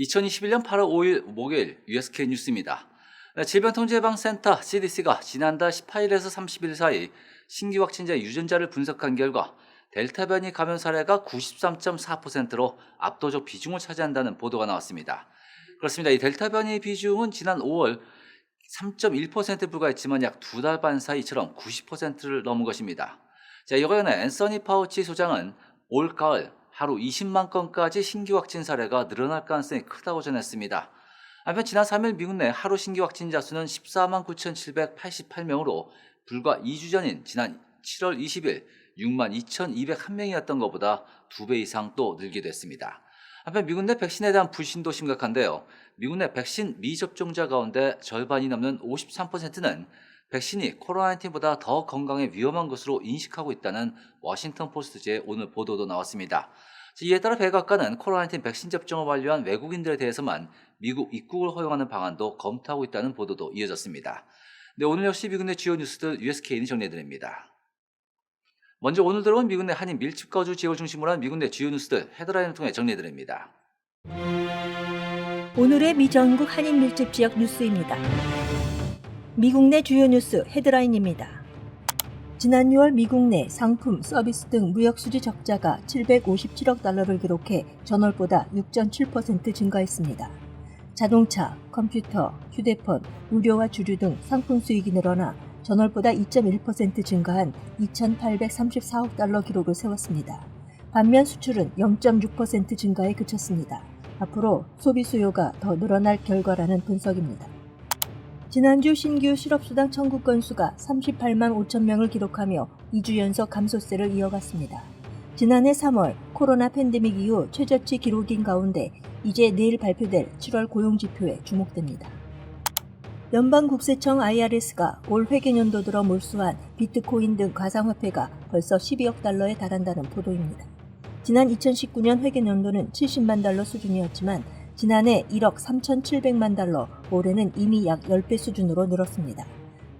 2021년 8월 5일 목요일 USK 뉴스입니다. 질병통제예방센터 CDC가 지난달 18일에서 30일 사이 신규 확진자 유전자를 분석한 결과 델타 변이 감염 사례가 93.4%로 압도적 비중을 차지한다는 보도가 나왔습니다. 그렇습니다. 이 델타 변이 비중은 지난 5월 3.1% 불과했지만 약 두 달 반 사이처럼 90%를 넘은 것입니다. 자, 이거에 앤서니 파우치 소장은 올 가을 하루 20만 건까지 신규 확진 사례가 늘어날 가능성이 크다고 전했습니다. 한편 지난 3일 미국 내 하루 신규 확진자 수는 14만 9,788명으로 불과 2주 전인 지난 7월 20일 6만 2,201명이었던 것보다 2배 이상 또 늘게 됐습니다. 한편 미국 내 백신에 대한 불신도 심각한데요. 미국 내 백신 미접종자 가운데 절반이 넘는 53%는 백신이 코로나19보다 더 건강에 위험한 것으로 인식하고 있다는 워싱턴 포스트지의 오늘 보도도 나왔습니다. 이에 따라 백악관은 코로나19 백신 접종을 완료한 외국인들에 대해서만 미국 입국을 허용하는 방안도 검토하고 있다는 보도도 이어졌습니다. 네, 오늘 역시 미국 내 주요 뉴스들 USKN이 정리해드립니다. 먼저 오늘 들어온 미국 내 한인 밀집 거주 지역을 중심으로 한 미국 내 주요 뉴스들 헤드라인을 통해 정리해드립니다. 오늘의 미 전국 한인 밀집 지역 뉴스입니다. 미국 내 주요 뉴스 헤드라인입니다. 지난 6월 미국 내 상품, 서비스 등 무역 수지 적자가 757억 달러를 기록해 전월보다 6.7% 증가했습니다. 자동차, 컴퓨터, 휴대폰, 의료와 주류 등 상품 수익이 늘어나 전월보다 2.1% 증가한 2,834억 달러 기록을 세웠습니다. 반면 수출은 0.6% 증가에 그쳤습니다. 앞으로 소비 수요가 더 늘어날 결과라는 분석입니다. 지난주 신규 실업수당 청구 건수가 38만 5천 명을 기록하며 2주 연속 감소세를 이어갔습니다. 지난해 3월 코로나 팬데믹 이후 최저치 기록인 가운데 이제 내일 발표될 7월 고용지표에 주목됩니다. 연방국세청 IRS가 올 회계년도 들어 몰수한 비트코인 등 가상화폐가 벌써 12억 달러에 달한다는 보도입니다. 지난 2019년 회계년도는 70만 달러 수준이었지만 지난해 1억 3,700만 달러, 올해는 이미 약 10배 수준으로 늘었습니다.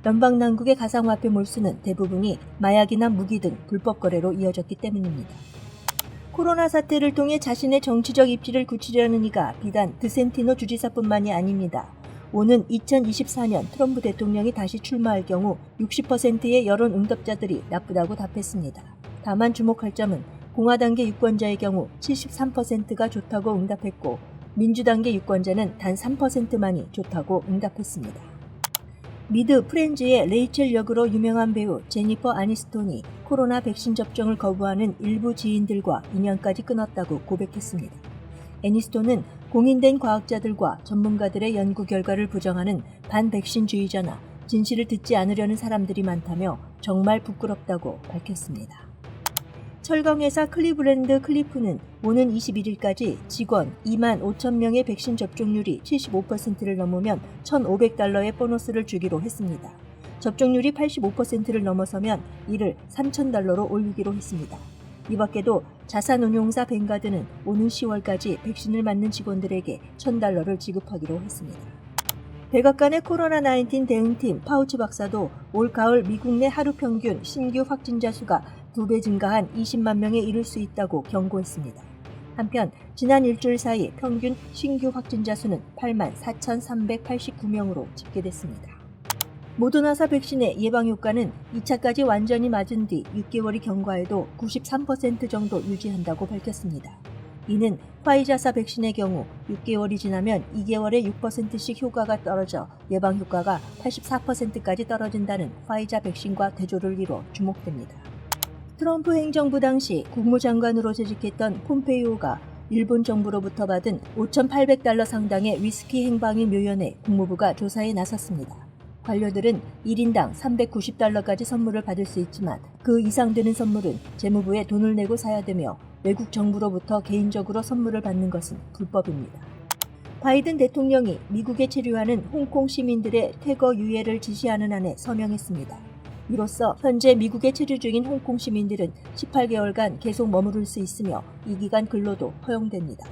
연방 당국의 가상화폐 몰수는 대부분이 마약이나 무기 등 불법 거래로 이어졌기 때문입니다. 코로나 사태를 통해 자신의 정치적 입지를 굳히려는 이가 비단 드센티노 주지사뿐만이 아닙니다. 오는 2024년 트럼프 대통령이 다시 출마할 경우 60%의 여론 응답자들이 나쁘다고 답했습니다. 다만 주목할 점은 공화당계 유권자의 경우 73%가 좋다고 응답했고 민주당계 유권자는 단 3%만이 좋다고 응답했습니다. 미드 프렌즈의 레이첼 역으로 유명한 배우 제니퍼 아니스톤이 코로나 백신 접종을 거부하는 일부 지인들과 인연까지 끊었다고 고백했습니다. 애니스톤은 공인된 과학자들과 전문가들의 연구 결과를 부정하는 반백신주의자나 진실을 듣지 않으려는 사람들이 많다며 정말 부끄럽다고 밝혔습니다. 철강회사 클리브랜드 클리프는 오는 21일까지 직원 2만 5천 명의 백신 접종률이 75%를 넘으면 1,500달러의 보너스를 주기로 했습니다. 접종률이 85%를 넘어서면 이를 3,000달러로 올리기로 했습니다. 이 밖에도 자산운용사 뱅가드는 오는 10월까지 백신을 맞는 직원들에게 1,000달러를 지급하기로 했습니다. 백악관의 코로나19 대응팀 파우치 박사도 올 가을 미국 내 하루 평균 신규 확진자 수가 두 배 증가한 20만 명에 이를 수 있다고 경고했습니다. 한편 지난 일주일 사이 평균 신규 확진자 수는 8만 4,389명으로 집계됐습니다. 모더나사 백신의 예방 효과는 2차까지 완전히 맞은 뒤 6개월이 경과해도 93% 정도 유지한다고 밝혔습니다. 이는 화이자사 백신의 경우 6개월이 지나면 2개월에 6%씩 효과가 떨어져 예방 효과가 84%까지 떨어진다는 화이자 백신과 대조를 이뤄 주목됩니다. 트럼프 행정부 당시 국무장관으로 재직했던 폼페이오가 일본 정부로부터 받은 5,800달러 상당의 위스키 행방이 묘연해 국무부가 조사에 나섰습니다. 관료들은 1인당 390달러까지 선물을 받을 수 있지만 그 이상 되는 선물은 재무부에 돈을 내고 사야 되며 외국 정부로부터 개인적으로 선물을 받는 것은 불법입니다. 바이든 대통령이 미국에 체류하는 홍콩 시민들의 퇴거 유예를 지시하는 안에 서명했습니다. 이로써 현재 미국에 체류 중인 홍콩 시민들은 18개월간 계속 머무를 수 있으며 이 기간 근로도 허용됩니다.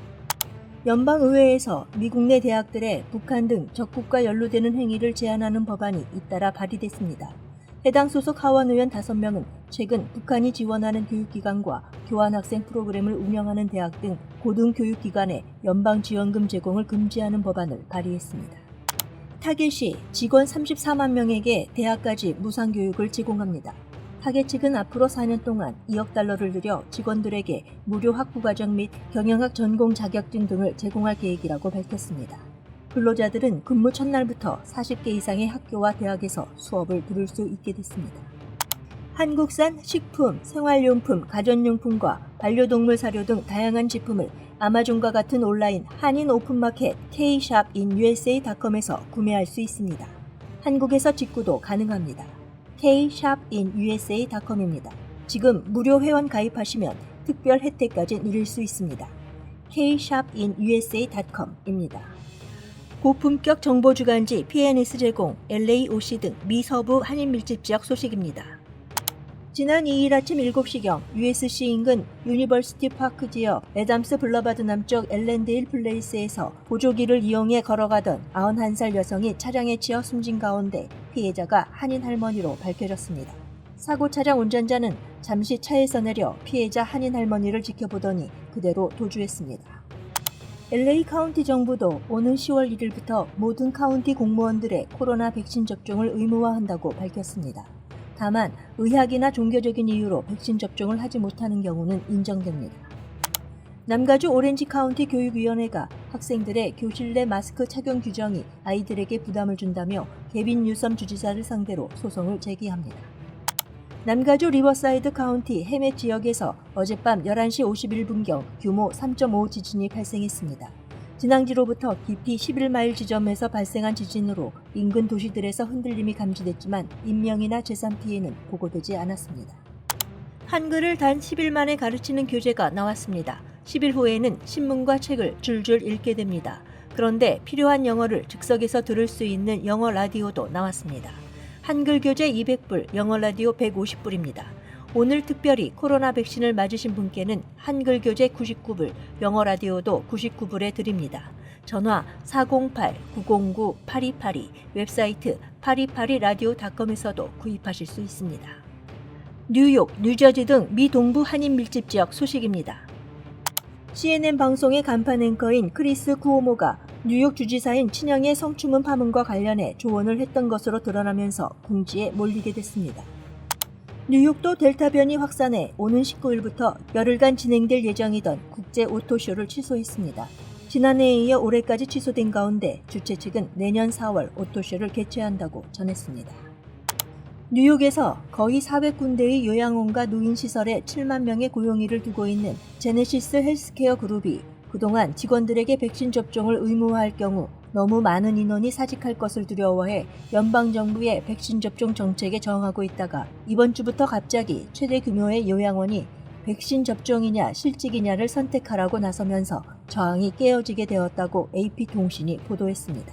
연방의회에서 미국 내 대학들의 북한 등 적국과 연루되는 행위를 제한하는 법안이 잇따라 발의됐습니다. 해당 소속 하원 의원 5명은 최근 북한이 지원하는 교육기관과 교환학생 프로그램을 운영하는 대학 등 고등교육기관에 연방지원금 제공을 금지하는 법안을 발의했습니다. 타겟이 직원 34만 명에게 대학까지 무상 교육을 제공합니다. 타겟 측은 앞으로 4년 동안 2억 달러를 들여 직원들에게 무료 학부 과정 및 경영학 전공 자격증 등을 제공할 계획이라고 밝혔습니다. 근로자들은 근무 첫날부터 40개 이상의 학교와 대학에서 수업을 들을 수 있게 됐습니다. 한국산 식품, 생활용품, 가전용품과 반려동물 사료 등 다양한 제품을 아마존과 같은 온라인 한인 오픈마켓 K샵 in USA.com에서 구매할 수 있습니다. 한국에서 직구도 가능합니다. K샵 in USA.com입니다. 지금 무료 회원 가입하시면 특별 혜택까지 누릴 수 있습니다. K샵 in USA.com입니다. 고품격 정보 주간지 PNS 제공, LAOC 등 미서부 한인 밀집 지역 소식입니다. 지난 2일 아침 7시경 USC 인근 유니버시티 파크 지역 애담스 블러바드 남쪽 엘렌데일 플레이스에서 보조기를 이용해 걸어가던 91살 여성이 차량에 치여 숨진 가운데 피해자가 한인 할머니로 밝혀졌습니다. 사고 차량 운전자는 잠시 차에서 내려 피해자 한인 할머니를 지켜보더니 그대로 도주했습니다. LA 카운티 정부도 오는 10월 1일부터 모든 카운티 공무원들의 코로나 백신 접종을 의무화한다고 밝혔습니다. 다만 의학이나 종교적인 이유로 백신 접종을 하지 못하는 경우는 인정됩니다. 남가주 오렌지 카운티 교육위원회가 학생들의 교실 내 마스크 착용 규정이 아이들에게 부담을 준다며 개빈 뉴섬 주지사를 상대로 소송을 제기합니다. 남가주 리버사이드 카운티 해메 지역에서 어젯밤 11시 51분경 규모 3.5 지진이 발생했습니다. 진앙지로부터 깊이 11마일 지점에서 발생한 지진으로 인근 도시들에서 흔들림이 감지됐지만 인명이나 재산 피해는 보고되지 않았습니다. 한글을 단 10일 만에 가르치는 교재가 나왔습니다. 10일 후에는 신문과 책을 줄줄 읽게 됩니다. 그런데 필요한 영어를 즉석에서 들을 수 있는 영어 라디오도 나왔습니다. 한글 교재 200불, 영어 라디오 150불입니다. 오늘 특별히 코로나 백신을 맞으신 분께는 한글 교재 99불, 영어 라디오도 99불에 드립니다. 전화 408-909-8282, 웹사이트 8282라디오닷컴에서도 구입하실 수 있습니다. 뉴욕, 뉴저지 등 미 동부 한인 밀집 지역 소식입니다. CNN 방송의 간판 앵커인 크리스 쿠오모가 뉴욕 주지사인 친형의 성추문 파문과 관련해 조언을 했던 것으로 드러나면서 궁지에 몰리게 됐습니다. 뉴욕도 델타 변이 확산해 오는 19일부터 열흘간 진행될 예정이던 국제 오토쇼를 취소했습니다. 지난해에 이어 올해까지 취소된 가운데 주최 측은 내년 4월 오토쇼를 개최한다고 전했습니다. 뉴욕에서 거의 400군데의 요양원과 노인시설에 7만 명의 고용인을 두고 있는 제네시스 헬스케어 그룹이 그동안 직원들에게 백신 접종을 의무화할 경우 너무 많은 인원이 사직할 것을 두려워해 연방정부의 백신 접종 정책에 저항하고 있다가 이번 주부터 갑자기 최대 규모의 요양원이 백신 접종이냐 실직이냐를 선택하라고 나서면서 저항이 깨어지게 되었다고 AP통신이 보도했습니다.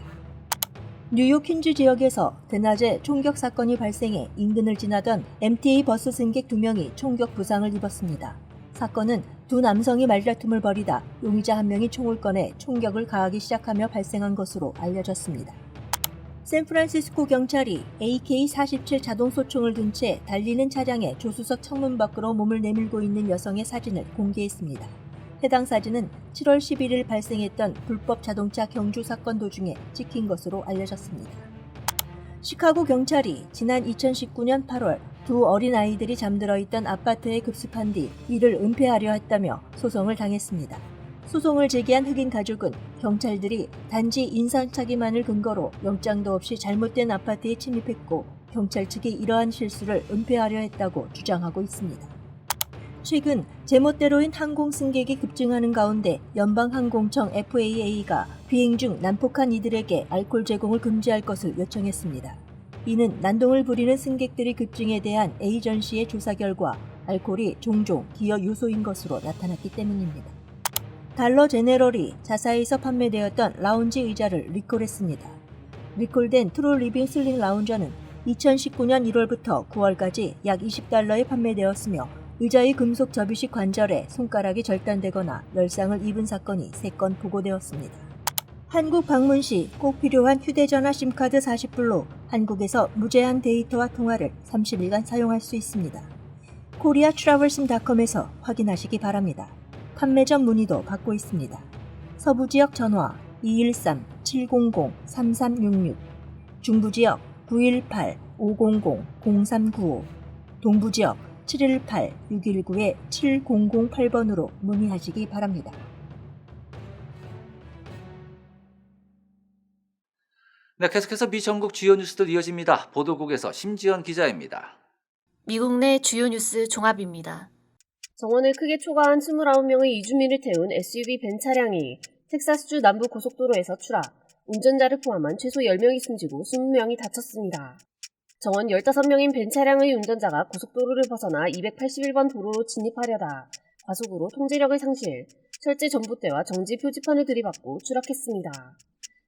뉴욕 퀸즈 지역에서 대낮에 총격 사건이 발생해 인근을 지나던 MTA 버스 승객 2명이 총격 부상을 입었습니다. 사건은 두 남성이 말다툼을 벌이다 용의자 한 명이 총을 꺼내 총격을 가하기 시작하며 발생한 것으로 알려졌습니다. 샌프란시스코 경찰이 AK-47 자동 소총을 든 채 달리는 차량의 조수석 창문 밖으로 몸을 내밀고 있는 여성의 사진을 공개했습니다. 해당 사진은 7월 11일 발생했던 불법 자동차 경주 사건 도중에 찍힌 것으로 알려졌습니다. 시카고 경찰이 지난 2019년 8월 두 어린 아이들이 잠들어 있던 아파트에 급습한 뒤 이를 은폐하려 했다며 소송을 당했습니다. 소송을 제기한 흑인 가족은 경찰들이 단지 인상착의만을 근거로 영장도 없이 잘못된 아파트에 침입했고 경찰 측이 이러한 실수를 은폐하려 했다고 주장하고 있습니다. 최근 제멋대로인 항공 승객이 급증하는 가운데 연방항공청 FAA가 비행 중 난폭한 이들에게 알코올 제공을 금지할 것을 요청했습니다. 이는 난동을 부리는 승객들의 급증에 대한 에이전시의 조사 결과 알코올이 종종 기여 요소인 것으로 나타났기 때문입니다. 달러 제네럴이 자사에서 판매되었던 라운지 의자를 리콜했습니다. 리콜된 트롤 리빙 슬링 라운저는 2019년 1월부터 9월까지 약 20달러에 판매되었으며 의자의 금속 접이식 관절에 손가락이 절단되거나 열상을 입은 사건이 3건 보고되었습니다. 한국 방문 시 꼭 필요한 휴대전화 심카드 40불로 한국에서 무제한 데이터와 통화를 30일간 사용할 수 있습니다. 코리아 트래블심닷컴에서 확인하시기 바랍니다. 판매점 문의도 받고 있습니다. 서부 지역 전화 213-700-3366, 중부 지역 918-500-0395, 동부 지역 718-619-7008번으로 문의하시기 바랍니다. 네, 계속해서 미 전국 주요 뉴스들 이어집니다. 보도국에서 심지연 기자입니다. 미국 내 주요 뉴스 종합입니다. 정원을 크게 초과한 29명의 이주민을 태운 SUV 벤 차량이 텍사스주 남부 고속도로에서 추락, 운전자를 포함한 최소 10명이 숨지고 20명이 다쳤습니다. 정원 15명인 벤 차량의 운전자가 고속도로를 벗어나 281번 도로로 진입하려다 과속으로 통제력을 상실, 철제 전봇대와 정지 표지판을 들이받고 추락했습니다.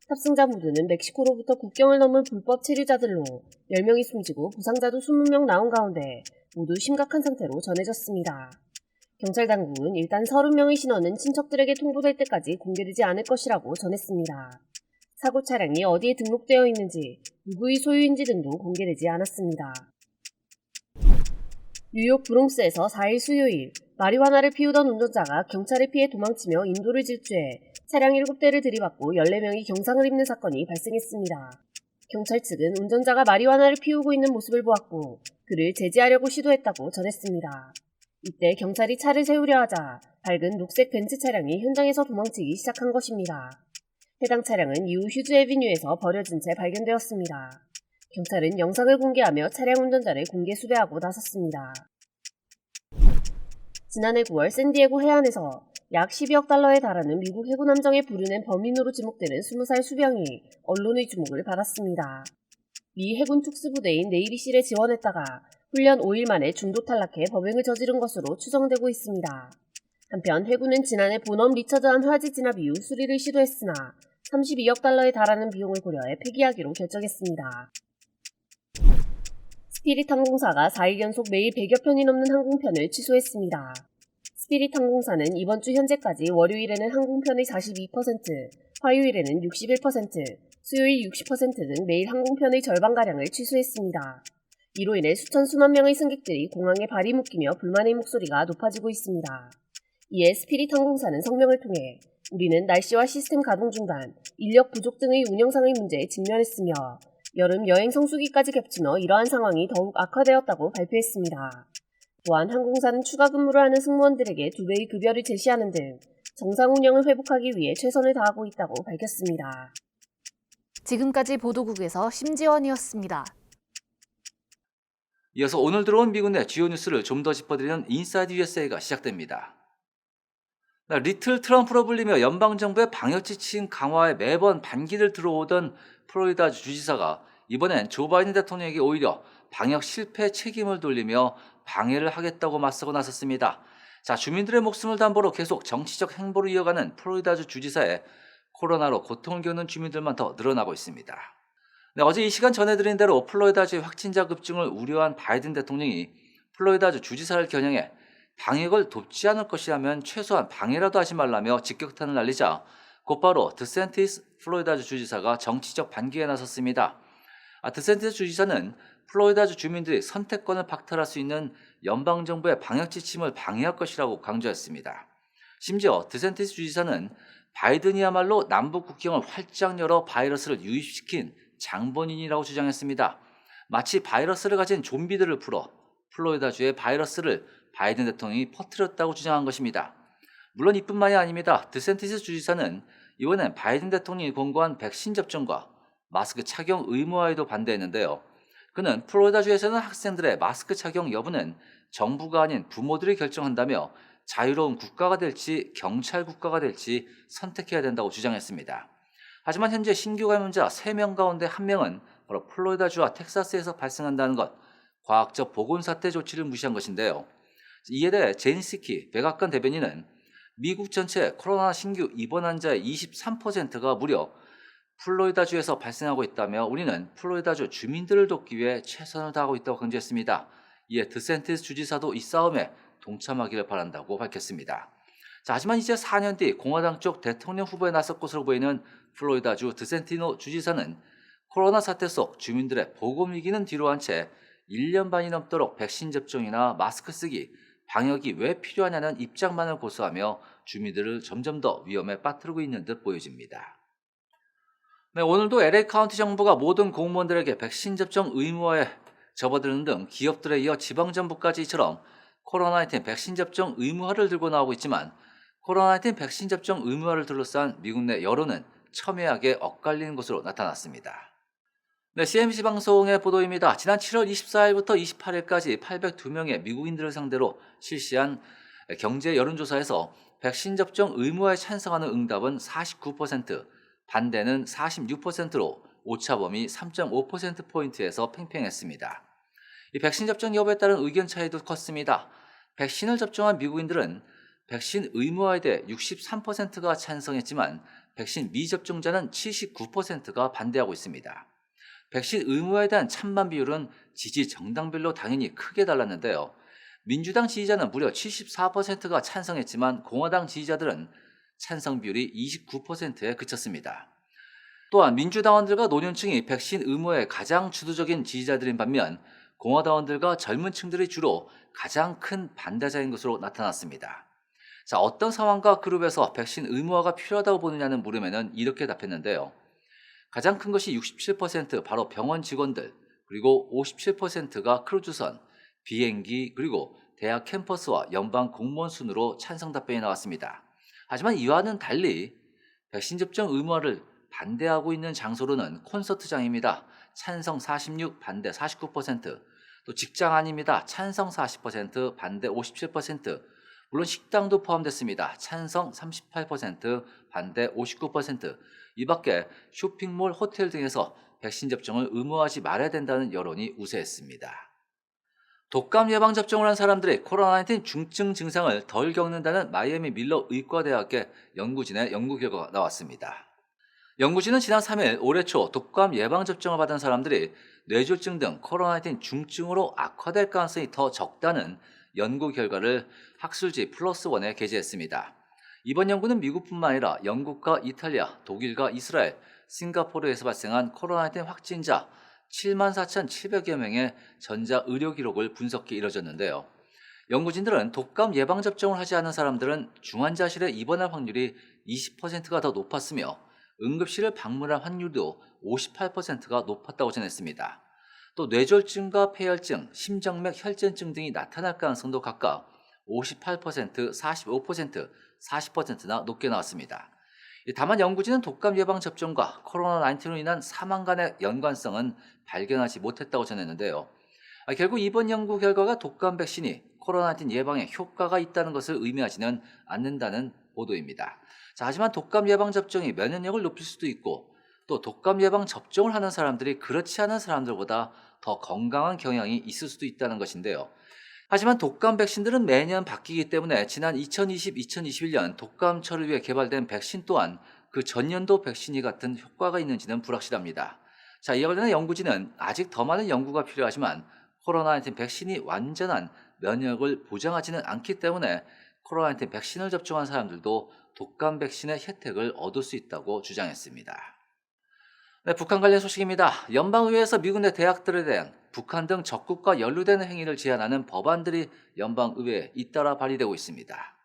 탑승자 모두는 멕시코로부터 국경을 넘은 불법 체류자들로 10명이 숨지고 부상자도 20명 나온 가운데 모두 심각한 상태로 전해졌습니다. 경찰 당국은 일단 30명의 신원은 친척들에게 통보될 때까지 공개되지 않을 것이라고 전했습니다. 사고 차량이 어디에 등록되어 있는지, 누구의 소유인지 등도 공개되지 않았습니다. 뉴욕 브롱스에서 4일 수요일 마리화나를 피우던 운전자가 경찰을 피해 도망치며 인도를 질주해 차량 7대를 들이받고 14명이 경상을 입는 사건이 발생했습니다. 경찰 측은 운전자가 마리화나를 피우고 있는 모습을 보았고 그를 제지하려고 시도했다고 전했습니다. 이때 경찰이 차를 세우려 하자 밝은 녹색 벤츠 차량이 현장에서 도망치기 시작한 것입니다. 해당 차량은 이후 휴즈 에비뉴에서 버려진 채 발견되었습니다. 경찰은 영상을 공개하며 차량 운전자를 공개 수배하고 나섰습니다. 지난해 9월 샌디에고 해안에서 약 12억 달러에 달하는 미국 해군 함정에 불유낸 범인으로 지목되는 20살 수병이 언론의 주목을 받았습니다. 미 해군 특수부대인 네이비실에 지원했다가 훈련 5일 만에 중도 탈락해 범행을 저지른 것으로 추정되고 있습니다. 한편 해군은 지난해 본엄 리처드한 화재 진압 이후 수리를 시도했으나 32억 달러에 달하는 비용을 고려해 폐기하기로 결정했습니다. 스피릿 항공사가 4일 연속 매일 100여 편이 넘는 항공편을 취소했습니다. 스피릿 항공사는 이번 주 현재까지 월요일에는 항공편의 42%, 화요일에는 61%, 수요일 60%등 매일 항공편의 절반가량을 취소했습니다. 이로 인해 수천 수만 명의 승객들이 공항에 발이 묶이며 불만의 목소리가 높아지고 있습니다. 이에 스피릿 항공사는 성명을 통해 우리는 날씨와 시스템 가동 중단, 인력 부족 등의 운영상의 문제에 직면했으며 여름 여행 성수기까지 겹치며 이러한 상황이 더욱 악화되었다고 발표했습니다. 또한 항공사는 추가 근무를 하는 승무원들에게 두 배의 급여를 제시하는 등 정상 운영을 회복하기 위해 최선을 다하고 있다고 밝혔습니다. 지금까지 보도국에서 심지원이었습니다. 이어서 오늘 들어온 미국 내 주요 뉴스를 좀 더 짚어드리는 인사이드 USA가 시작됩니다. 네, 리틀 트럼프로 불리며 연방정부의 방역 지침 강화에 매번 반기를 들어오던 플로리다 주지사가 이번엔 조 바이든 대통령에게 오히려 방역 실패 책임을 돌리며 방해를 하겠다고 맞서고 나섰습니다. 자, 주민들의 목숨을 담보로 계속 정치적 행보를 이어가는 플로리다주 주지사의 코로나로 고통을 겪는 주민들만 더 늘어나고 있습니다. 네, 어제 이 시간 전해드린 대로 플로리다주의 확진자 급증을 우려한 바이든 대통령이 플로리다주 주지사를 겨냥해 방역을 돕지 않을 것이라면 최소한 방해라도 하지 말라며 직격탄을 날리자 곧바로 드센티스 플로리다주 주지사가 정치적 반기에 나섰습니다. 아, 드센티스 주지사는 플로리다주 주민들이 선택권을 박탈할 수 있는 연방정부의 방역 지침을 방해할 것이라고 강조했습니다. 심지어 드센티스 주지사는 바이든이야말로 남북 국경을 활짝 열어 바이러스를 유입시킨 장본인이라고 주장했습니다. 마치 바이러스를 가진 좀비들을 풀어 플로리다주의 바이러스를 바이든 대통령이 퍼뜨렸다고 주장한 것입니다. 물론 이뿐만이 아닙니다. 드센티스 주지사는 이번엔 바이든 대통령이 권고한 백신 접종과 마스크 착용 의무화에도 반대했는데요. 그는 플로리다주에서는 학생들의 마스크 착용 여부는 정부가 아닌 부모들이 결정한다며 자유로운 국가가 될지 경찰 국가가 될지 선택해야 된다고 주장했습니다. 하지만 현재 신규 감염자 3명 가운데 1명은 바로 플로리다주와 텍사스에서 발생한다는 것, 과학적 보건사태 조치를 무시한 것인데요. 이에 대해 제니스키 백악관 대변인은 미국 전체 코로나 신규 입원 환자의 23%가 무려 플로리다주에서 발생하고 있다며 우리는 플로리다주 주민들을 돕기 위해 최선을 다하고 있다고 강조했습니다. 이에 드센티스 주지사도 이 싸움에 동참하기를 바란다고 밝혔습니다. 자, 하지만 이제 4년 뒤 공화당 쪽 대통령 후보에 나설 것으로 보이는 플로리다주 드센티노 주지사는 코로나 사태 속 주민들의 보건 위기는 뒤로 한 채 1년 반이 넘도록 백신 접종이나 마스크 쓰기, 방역이 왜 필요하냐는 입장만을 고수하며 주민들을 점점 더 위험에 빠뜨리고 있는 듯 보여집니다. 네, 오늘도 LA 카운티 정부가 모든 공무원들에게 백신 접종 의무화에 접어드는 등 기업들에 이어 지방 정부까지 이처럼 코로나19 백신 접종 의무화를 들고 나오고 있지만 코로나19 백신 접종 의무화를 둘러싼 미국 내 여론은 첨예하게 엇갈리는 것으로 나타났습니다. 네, CNBC 방송의 보도입니다. 지난 7월 24일부터 28일까지 802명의 미국인들을 상대로 실시한 경제 여론조사에서 백신 접종 의무화에 찬성하는 응답은 49%, 반대는 46%로 오차범위 3.5%포인트에서 팽팽했습니다. 이 백신 접종 여부에 따른 의견 차이도 컸습니다. 백신을 접종한 미국인들은 백신 의무화에 대해 63%가 찬성했지만 백신 미접종자는 79%가 반대하고 있습니다. 백신 의무화에 대한 찬반 비율은 지지 정당별로 당연히 크게 달랐는데요. 민주당 지지자는 무려 74%가 찬성했지만 공화당 지지자들은 찬성 비율이 29%에 그쳤습니다. 또한 민주당원들과 노년층이 백신 의무에 가장 주도적인 지지자들인 반면 공화당원들과 젊은 층들이 주로 가장 큰 반대자인 것으로 나타났습니다. 자, 어떤 상황과 그룹에서 백신 의무화가 필요하다고 보느냐는 물음에는 이렇게 답했는데요. 가장 큰 것이 67% 바로 병원 직원들, 그리고 57%가 크루즈선, 비행기, 그리고 대학 캠퍼스와 연방 공무원 순으로 찬성 답변이 나왔습니다. 하지만 이와는 달리 백신 접종 의무화를 반대하고 있는 장소로는 콘서트장입니다. 찬성 46, 반대 49%, 또 직장 아닙니다. 찬성 40%, 반대 57%, 물론 식당도 포함됐습니다. 찬성 38%, 반대 59%, 이 밖에 쇼핑몰, 호텔 등에서 백신 접종을 의무화하지 말아야 된다는 여론이 우세했습니다. 독감 예방 접종을 한 사람들이 코로나19 중증 증상을 덜 겪는다는 마이애미 밀러 의과대학의 연구진의 연구 결과가 나왔습니다. 연구진은 지난 3일 올해 초 독감 예방 접종을 받은 사람들이 뇌졸중 등 코로나19 중증으로 악화될 가능성이 더 적다는 연구 결과를 학술지 플러스 원에 게재했습니다. 이번 연구는 미국뿐만 아니라 영국과 이탈리아, 독일과 이스라엘, 싱가포르에서 발생한 코로나19 확진자 74,700여 명의 전자 의료 기록을 분석해 이뤄졌는데요. 연구진들은 독감 예방 접종을 하지 않은 사람들은 중환자실에 입원할 확률이 20%가 더 높았으며 응급실을 방문할 확률도 58%가 높았다고 전했습니다. 또 뇌졸중과 폐혈증, 심정맥 혈전증 등이 나타날 가능성도 각각 58%, 45%, 40%나 높게 나왔습니다. 다만 연구진은 독감 예방 접종과 코로나19로 인한 사망 간의 연관성은 발견하지 못했다고 전했는데요. 아, 결국 이번 연구 결과가 독감 백신이 코로나19 예방에 효과가 있다는 것을 의미하지는 않는다는 보도입니다. 자, 하지만 독감 예방 접종이 면역력을 높일 수도 있고 또 독감 예방 접종을 하는 사람들이 그렇지 않은 사람들보다 더 건강한 경향이 있을 수도 있다는 것인데요. 하지만 독감 백신들은 매년 바뀌기 때문에 지난 2020, 2021년 독감철을 위해 개발된 백신 또한 그 전년도 백신이 같은 효과가 있는지는 불확실합니다. 자, 이와 관련해 연구진은 아직 더 많은 연구가 필요하지만 코로나19 백신이 완전한 면역을 보장하지는 않기 때문에 코로나19 백신을 접종한 사람들도 독감 백신의 혜택을 얻을 수 있다고 주장했습니다. 네, 북한 관련 소식입니다. 연방의회에서 내 대학들에 대한 북한 등 적국과 연루되는 행위를 제한하는 법안들이 연방의회에 잇따라 발의되고 있습니다.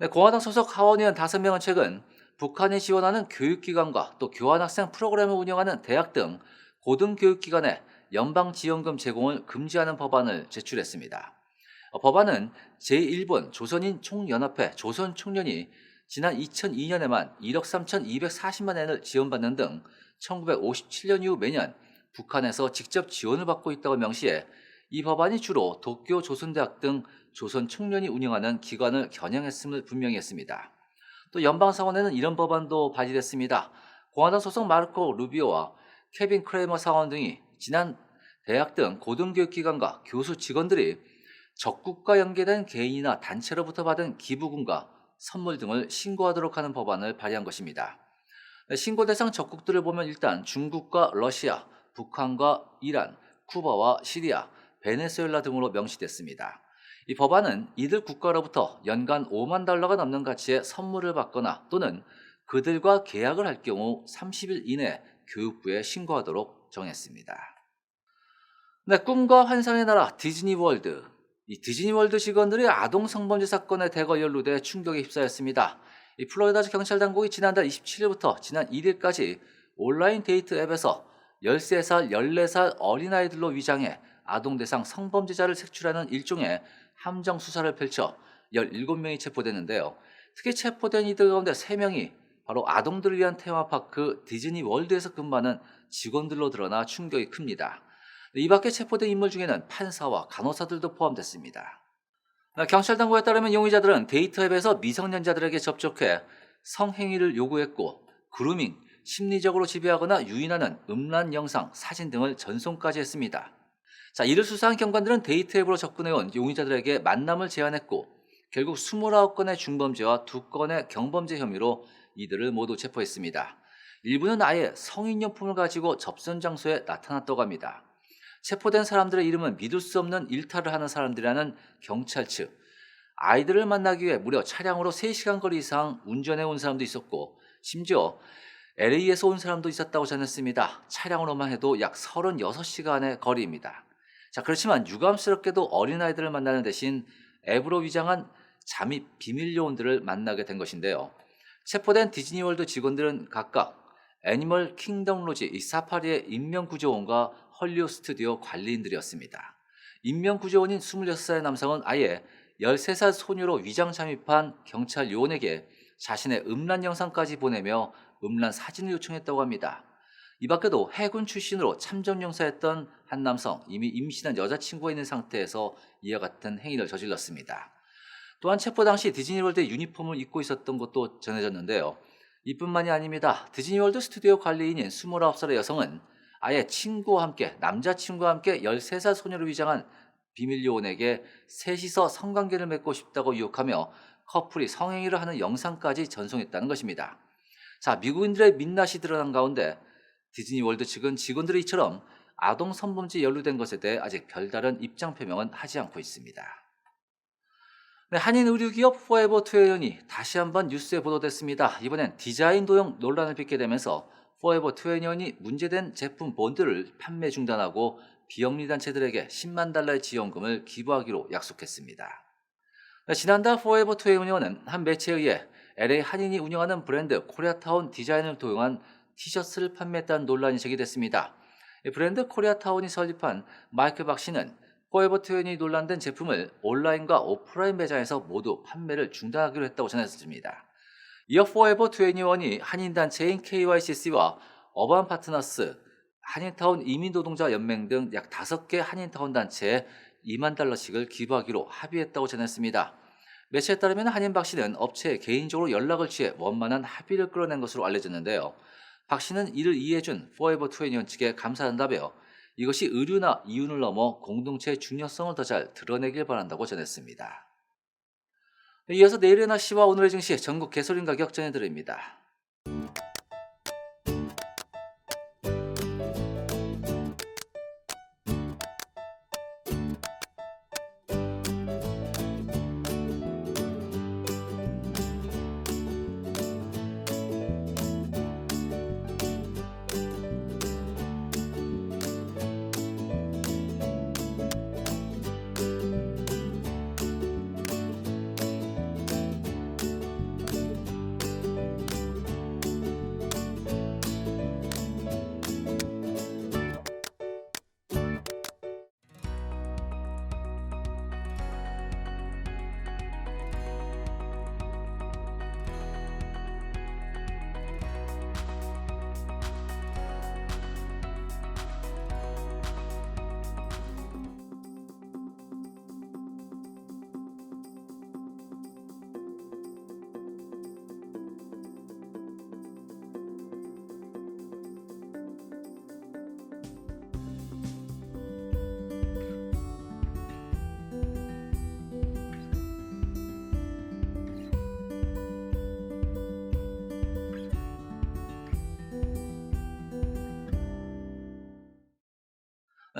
네, 공화당 소속 하원의원 5명은 최근 북한이 지원하는 교육기관과 또 교환학생 프로그램을 운영하는 대학 등 고등교육기관에 연방지원금 제공을 금지하는 법안을 제출했습니다. 어, 법안은 제1본 조선인 총연합회 조선총련이 지난 2002년에만 1억 3,240만 엔을 지원받는 등 1957년 이후 매년 북한에서 직접 지원을 받고 있다고 명시해 이 법안이 주로 도쿄 조선대학 등 조선 청년이 운영하는 기관을 겨냥했음을 분명히 했습니다. 또 연방상원에는 이런 법안도 발의됐습니다. 공화당 소속 마르코 루비오와 케빈 크레이머 상원 등이 지난 대학 등 고등교육기관과 교수 직원들이 적국과 연계된 개인이나 단체로부터 받은 기부금과 선물 등을 신고하도록 하는 법안을 발의한 것입니다. 신고 대상 적국들을 보면 일단 중국과 러시아, 북한과 이란, 쿠바와 시리아, 베네수엘라 등으로 명시됐습니다. 이 법안은 이들 국가로부터 연간 5만 달러가 넘는 가치의 선물을 받거나 또는 그들과 계약을 할 경우 30일 이내 교육부에 신고하도록 정했습니다. 네, 꿈과 환상의 나라 디즈니 월드. 이 디즈니 월드 직원들이 아동 성범죄 사건에 대거 연루돼 충격에 휩싸였습니다. 이 플로리다주 경찰 당국이 지난달 27일부터 지난 1일까지 온라인 데이트 앱에서 13살, 14살 어린아이들로 위장해 아동 대상 성범죄자를 색출하는 일종의 함정 수사를 펼쳐 17명이 체포됐는데요. 특히 체포된 이들 가운데 3명이 바로 아동들을 위한 테마파크 디즈니 월드에서 근무하는 직원들로 드러나 충격이 큽니다. 이 밖에 체포된 인물 중에는 판사와 간호사들도 포함됐습니다. 경찰 당국에 따르면 용의자들은 데이트 앱에서 미성년자들에게 접촉해 성행위를 요구했고 그루밍, 심리적으로 지배하거나 유인하는 음란 영상, 사진 등을 전송까지 했습니다. 자, 이를 수사한 경관들은 데이트 앱으로 접근해온 용의자들에게 만남을 제안했고 결국 29건의 중범죄와 2건의 경범죄 혐의로 이들을 모두 체포했습니다. 일부는 아예 성인용품을 가지고 접선 장소에 나타났다고 합니다. 체포된 사람들의 이름은 믿을 수 없는 일탈을 하는 사람들이라는 경찰 측. 아이들을 만나기 위해 무려 차량으로 3시간 거리 이상 운전해 온 사람도 있었고 심지어 LA에서 온 사람도 있었다고 전했습니다. 차량으로만 해도 약 36시간의 거리입니다. 자, 그렇지만 유감스럽게도 어린아이들을 만나는 대신 앱으로 위장한 잠입 비밀 요원들을 만나게 된 것인데요. 체포된 디즈니월드 직원들은 각각 애니멀 킹덤 로지 이 사파리의 인명구조원과 헐리우드 스튜디오 관리인들이었습니다. 인명구조원인 26살의 남성은 아예 13살 소녀로 위장 잠입한 경찰 요원에게 자신의 음란 영상까지 보내며 음란 사진을 요청했다고 합니다. 이 밖에도 해군 출신으로 참전 용사였던 한 남성, 이미 임신한 여자친구가 있는 상태에서 이와 같은 행위를 저질렀습니다. 또한 체포 당시 디즈니월드 유니폼을 입고 있었던 것도 전해졌는데요. 이뿐만이 아닙니다. 디즈니월드 스튜디오 관리인인 29살의 여성은 아예 친구와 함께 남자친구와 함께 13살 소녀를 위장한 비밀 요원에게 셋이서 성관계를 맺고 싶다고 유혹하며 커플이 성행위를 하는 영상까지 전송했다는 것입니다. 자, 미국인들의 민낯이 드러난 가운데 디즈니 월드 측은 직원들이 이처럼 아동 성범죄에 연루된 것에 대해 아직 별다른 입장 표명은 하지 않고 있습니다. 네, 한인 의류기업 포에버 투웨연이 다시 한번 뉴스에 보도됐습니다. 이번엔 디자인 도용 논란을 빚게 되면서 포에버 투웨연이 문제된 제품 본드를 판매 중단하고 비영리 단체들에게 10만 달러의 지원금을 기부하기로 약속했습니다. 네, 지난달 포에버 투웨연은 한 매체에 의해 LA 한인이 운영하는 브랜드 코리아타운 디자인을 도용한 티셔츠를 판매했다는 논란이 제기됐습니다. 이 브랜드 코리아타운이 설립한 마이클 박 씨는 포에버 투웨이 논란된 제품을 온라인과 오프라인 매장에서 모두 판매를 중단하기로 했다고 전했습니다. 이어 포에버 투웨이원이 한인단체인 KYCC와 어반 파트너스, 한인타운 이민노동자 연맹 등 약 5개 한인타운 단체에 2만 달러씩을 기부하기로 합의했다고 전했습니다. 매체에 따르면 한인 박 씨는 업체에 개인적으로 연락을 취해 원만한 합의를 끌어낸 것으로 알려졌는데요. 박 씨는 이를 이해해준 포에버 투애니언 측에 감사한다며 이것이 의류나 이윤을 넘어 공동체의 중요성을 더 잘 드러내길 바란다고 전했습니다. 이어서 내일의 날씨와 오늘의 증시 전국 개소린 가격 전해드립니다.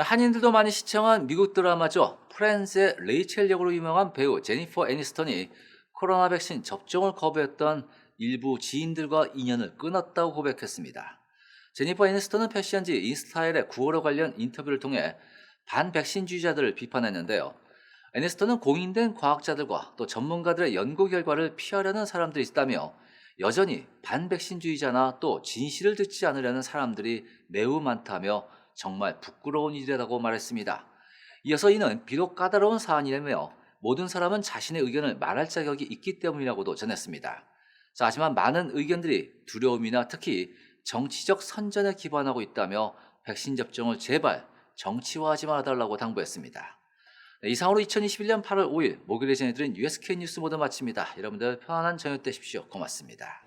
한인들도 많이 시청한 미국 드라마죠. 프렌즈의 레이첼 역으로 유명한 배우 제니퍼 애니스턴이 코로나 백신 접종을 거부했던 일부 지인들과 인연을 끊었다고 고백했습니다. 제니퍼 애니스턴은 패션지 인스타일의 9월호 관련 인터뷰를 통해 반백신주의자들을 비판했는데요. 애니스턴은 공인된 과학자들과 또 전문가들의 연구 결과를 피하려는 사람들이 있다며 여전히 반백신주의자나 또 진실을 듣지 않으려는 사람들이 매우 많다며 정말 부끄러운 일이라고 말했습니다. 이어서 이는 비록 까다로운 사안이라며 모든 사람은 자신의 의견을 말할 자격이 있기 때문이라고도 전했습니다. 자, 하지만 많은 의견들이 두려움이나 특히 정치적 선전에 기반하고 있다며 백신 접종을 제발 정치화하지 말아달라고 당부했습니다. 네, 이상으로 2021년 8월 5일 목요일에 전해드린 USK 뉴스 모두 마칩니다. 여러분들 편안한 저녁 되십시오. 고맙습니다.